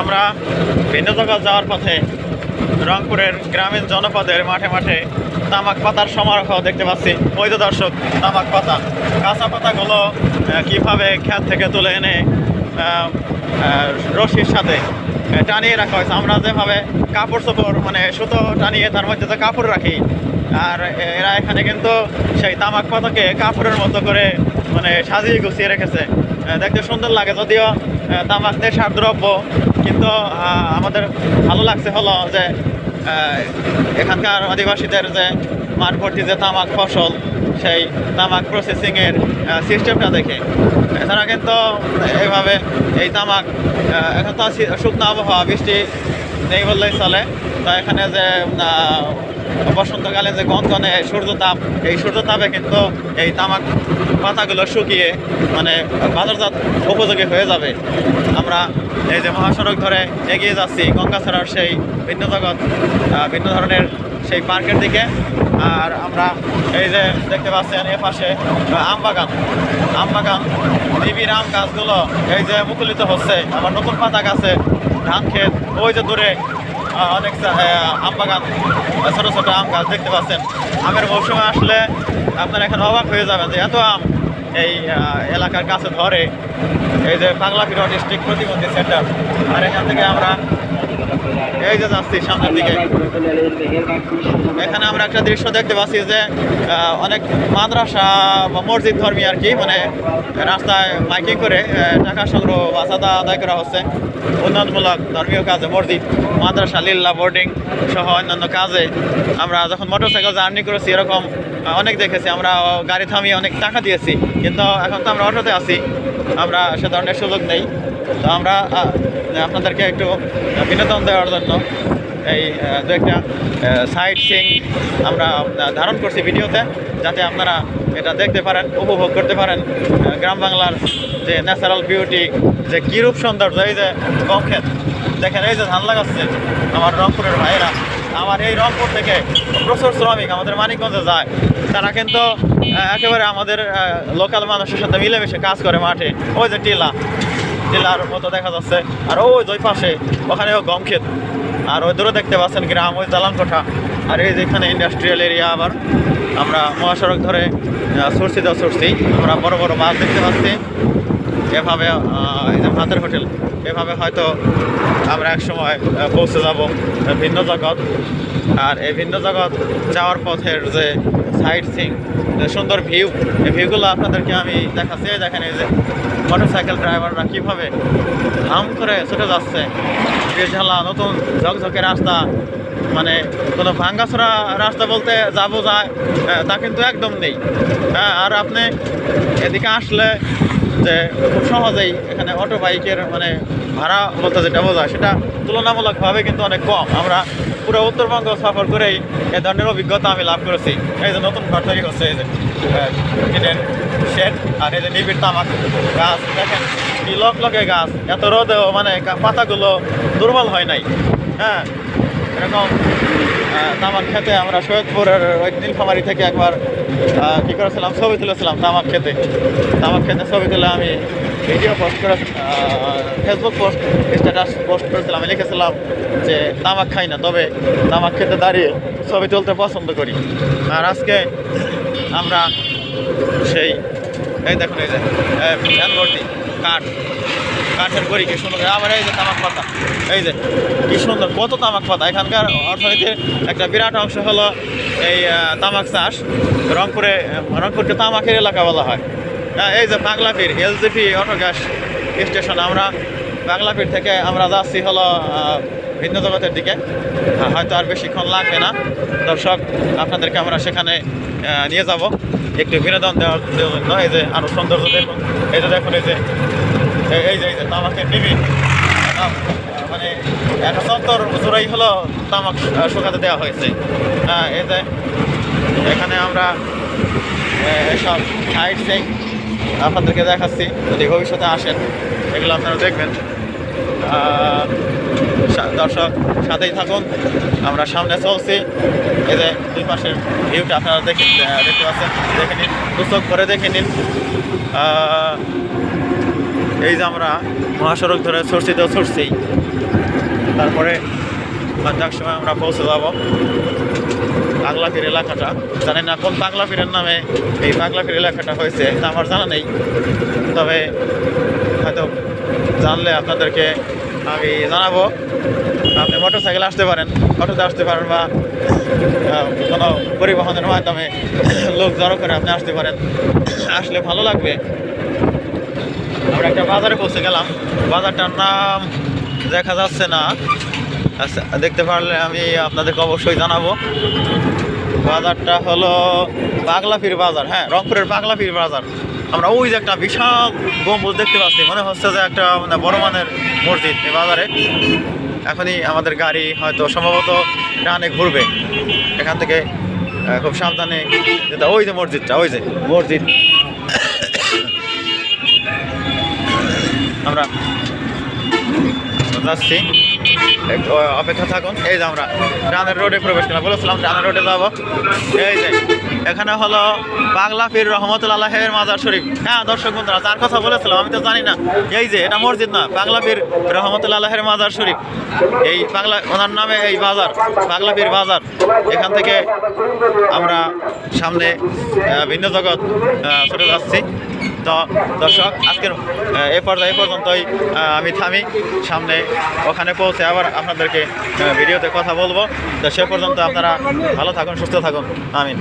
আমরা ভিন্ন যাওয়ার পথে রংপুরের গ্রামীণ জনপদের মাঠে মাঠে তামাক পাতার সমারোহ দেখতে পাচ্ছি। যে দর্শক, তামাক পাতা। কাঁচা পাতাগুলো কীভাবে ক্ষেত থেকে তুলে এনে রশির সাথে টানিয়ে রাখা হয়েছে। আমরা যেভাবে কাপড় চোপড় মানে সুতো টানিয়ে তার মধ্যে যে কাপড় রাখি। আর এরা এখানে কিন্তু সেই তামাক পাতাকে কাপড়ের মতো করে মানে সাজিয়ে গুছিয়ে রেখেছে। দেখতে সুন্দর লাগে। যদিও তামাক নেশার দ্রব্য কিন্তু আমাদের ভালো লাগছে হলো যে এখানকার আদিবাসীদের যে মাঠভর্তি যে তামাক ফসল, সেই তামাক প্রসেসিংয়ের সিস্টেমটা দেখে। এছাড়া কিন্তু এইভাবে এই তামাক এখন তো শুকনো আবহাওয়া, বৃষ্টি নেই বললেই চলে। তো এখানে যে বসন্তকালে যে গনগনে সূর্যতাপ এই সূর্যতাপে কিন্তু এই তামাক পাতাগুলো শুকিয়ে মানে বাজারজাত উপযোগী হয়ে যাবে। আমরা এই যে মহাসড়ক ধরে এগিয়ে যাচ্ছি গঙ্গাছড়ার সেই ভিন্ন জগৎ ভিন্ন ধরনের সেই পার্কের দিকে। আর আমরা এই যে দেখতে পাচ্ছেন এ পাশে আহ, আম বাগান আম বাগান নিবিড় আম গাছগুলো এই যে মুকুলিত হচ্ছে। আবার নতুন পাতা গাছে ধান ক্ষেত ওই যে দূরে অনেক আম বাগান ছোটো, ছোট আম গাছ দেখতে পাচ্ছেন। আমের মৌসুমে আসলে আপনার এখন অবাক হয়ে যাবেন যে এত আম এই এলাকার কাছে ধরে। এই যে বাংলা পিরো ডিস্ট্রিক্ট প্রতিবন্ধী সেন্টার আর এখান থেকে আমরা এই যে যাচ্ছি সামনের দিকে। এখানে আমরা একটা দৃশ্য দেখতে পাচ্ছি যে অনেক মাদ্রাসা বা মসজিদ ধর্মী আর কি মানে রাস্তায় মাইকিং করে টাকা সংগ্রহ বা আদায় করা হচ্ছে। উন্নয়নমূলক ধর্মীয় কাজে মসজিদ, মাদ্রাসা লিল্লা বোর্ডিং সহ অন্যান্য কাজে আমরা যখন মোটরসাইকেল জার্নি করেছি, এরকম অনেক দেখেছি। আমরা গাড়ি থামিয়ে অনেক টাকা দিয়েছি, কিন্তু এখন তো আমরা অটোতে আছি। আমরা সে ধরনের সুযোগ নেই। তো আমরা আপনাদেরকে একটু বিনোদন দেওয়ার জন্য এই দু একটা সাইট সিং আমরা ধারণ করছি ভিডিওতে, যাতে আপনারা এটা দেখতে পারেন, উপভোগ করতে পারেন। গ্রাম বাংলার যে ন্যাচারাল বিউটি যে কীরূপ সৌন্দর্য, এই যে গম ক্ষেত দেখেন, এই যে ধান লাগাচ্ছে আমার রংপুরের ভাইয়েরা। আমার এই রংপুর থেকে প্রচুর শ্রমিক আমাদের মানিকগঞ্জে যায়। তারা কিন্তু একেবারে আমাদের লোকাল মানুষের সাথে মিলেমিশে কাজ করে মাঠে। ওই যে টিলা টিলার মতো দেখা যাচ্ছে। আর ওই যে ওই পাশে, ওখানেও গম ক্ষেত আর ওই দূরে দেখতে পাচ্ছেন গ্রাম, ওই দালান কোঠা আর এই যেখানে ইন্ডাস্ট্রিয়াল এরিয়া আবার। আমরা মহাসড়ক ধরে সরছি দা সরছি আমরা বড় বড় মাছ দেখতে পাচ্ছি। এভাবে যে ভাতের হোটেল, এভাবে হয়তো আমরা এক সময় পৌঁছে যাব ভিন্ন জগৎ। আর এই ভিন্ন জগৎ যাওয়ার পথের যে সাইট সিং সুন্দর ভিউ। এই ভিউগুলো আপনাদেরকে আমি দেখাচ্ছি দেখেন এই যে মোটরসাইকেল ড্রাইভাররা কীভাবে হাম করে ছুটে যাচ্ছে। ঝালা, নতুন ঝকঝকে রাস্তা মানে কোনো ভাঙ্গাছড়া রাস্তা বলতে যাব যায় তা কিন্তু একদম নেই। হ্যাঁ আর আপনি এদিকে আসলে যে খুব সহজেই এখানে অটো বাইকের মানে ভাড়া বলতে যেটা বোঝায় সেটা তুলনামূলকভাবে কিন্তু অনেক কম। আমরা পুরো উত্তরবঙ্গ সফর করেই এ ধরনের অভিজ্ঞতা আমি লাভ করেছি। এই যে নতুন ঘর তৈরি হচ্ছে, এই যে টিনের শেড আর এই যে নিবিড় তামাক গাছ, দেখেন কি লক লকে গাছ, এত রোদেও মানে পাতাগুলো দুর্বল হয় নাই। হ্যাঁ এরকম তামাক খেতে আমরা সৈয়দপুরের ওই নীলফামারি থেকে একবার কী করেছিলাম? ছবি তুলেছিলাম তামাক খেতে। তামাক খেতে ছবি তুলে আমি ভিডিও পোস্ট করে ফেসবুক পোস্ট স্ট্যাটাস পোস্ট করেছিলাম। আমি লিখেছিলাম যে তামাক খাই না তবে তামাক খেতে দাঁড়িয়ে ছবি তুলতে পছন্দ করি। আর আজকে আমরা সেই এই দেখুন এই যে কাঠ। কাঠের গড়ি কি সুন্দর আবার এই যে তামাক পাতা এই যে কি সুন্দর কত তামাক পাতা। এখানকার অর্থনীতির একটা বিরাট অংশ হলো এই তামাক চাষ। রংপুরে রংপুরকে তামাকের এলাকা বলা হ্যাঁ, এই যে Paglapir LGP auto gas station, আমরা পাগলাপির থেকে আমরা যাচ্ছি হলো ভিন্ন জগতের দিকে। হয়তো আর বেশিক্ষণ লাগবে না। দর্শক, আপনাদেরকে আমরা সেখানে নিয়ে যাব। একটু বিনোদন দেওয়ার জন্য। এই যে আরও সৌন্দর্য দেখুন। এই যে দেখুন, এই যে, এই- যে এই যে তামাকের নিবি মানে একটা সত্তর জোড়াই হলো তামাক শুকাতে দেওয়া হয়েছে। হ্যাঁ এই যে, এখানে আমরা সব সাইড সিং আপনাদেরকে দেখাচ্ছি। যদি ভবিষ্যতে আসেন, এগুলো আপনারা দেখবেন। দর্শক, সাথেই থাকুন। আমরা সামনে চলছি। এই যে দুই পাশের ভিউটা আপনারা দেখে দেখতে পাচ্ছেন। দেখে নিন দুচোখ করে দেখে নিন। এই যে আমরা মহাসড়ক ধরে সরছি তো সরছি তারপরে সন্ধ্যার সময় আমরা পৌঁছে যাব। পাগলাফির এলাকাটা। জানি না কোন পাগলাফিরের নামে এই পাগলাফির এলাকাটা হয়েছে আমার জানা নেই। তবে হয়তো জানলে আপনাদেরকে আমি জানাব। আপনি মোটর সাইকেল আসতে পারেন, অটোতে আসতে পারেন বা কোনো পরিবহনের মাধ্যমে লোক জড়ো করে আপনি আসতে পারেন। আসলে ভালো লাগবে। আমরা একটা বাজারে পৌঁছে গেলাম। বাজারটার নাম দেখা যাচ্ছে না। আচ্ছা, দেখতে পারলে আমি আপনাদেরকে অবশ্যই জানাব। বাজারটা হলো পাগলাফির বাজার হ্যাঁ রংপুরের পাগলাফির বাজার। আমরা ওই যে একটা বিশাল গম্বুজ দেখতে পাচ্ছি মনে হচ্ছে যে একটা মানে বড় মানের মসজিদ এই বাজারে। এখনই আমাদের গাড়ি হয়তো সম্ভবত ডানে ঘুরবে। এখান থেকে খুব সাবধানে যেতে ওই যে মসজিদটা ওই যে মসজিদ। আমরা যাচ্ছি। একটু অপেক্ষা থাকুন। এই যে আমরা ডানের রোডে প্রবেশ করলাম। বলেছিলাম ডানের রোডে যাব। এই যে, এখানে হলো পাগলা পীর রহমতুল্লাহের মাজার শরীফ। হ্যাঁ দর্শক বন্ধুরা, যার কথা বলেছিলাম, আমি তো জানি না। এই যে, এটা মসজিদ না পাগলা পীর রহমতুল্লাহের মাজার শরীফ। এই পাগলা ওনার নামে এই বাজার পীর বাজার। এখান থেকে আমরা সামনে ভিন্ন জগৎ চলে যাচ্ছি। তো দর্শক, আজকের এ পর্যায়ে পর্যন্তই আমি থামি। সামনে ওখানে পৌঁছে আবার আপনাদেরকে ভিডিওতে কথা বলব। তো সে পর্যন্ত আপনারা ভালো থাকুন, সুস্থ থাকুন। আমিন।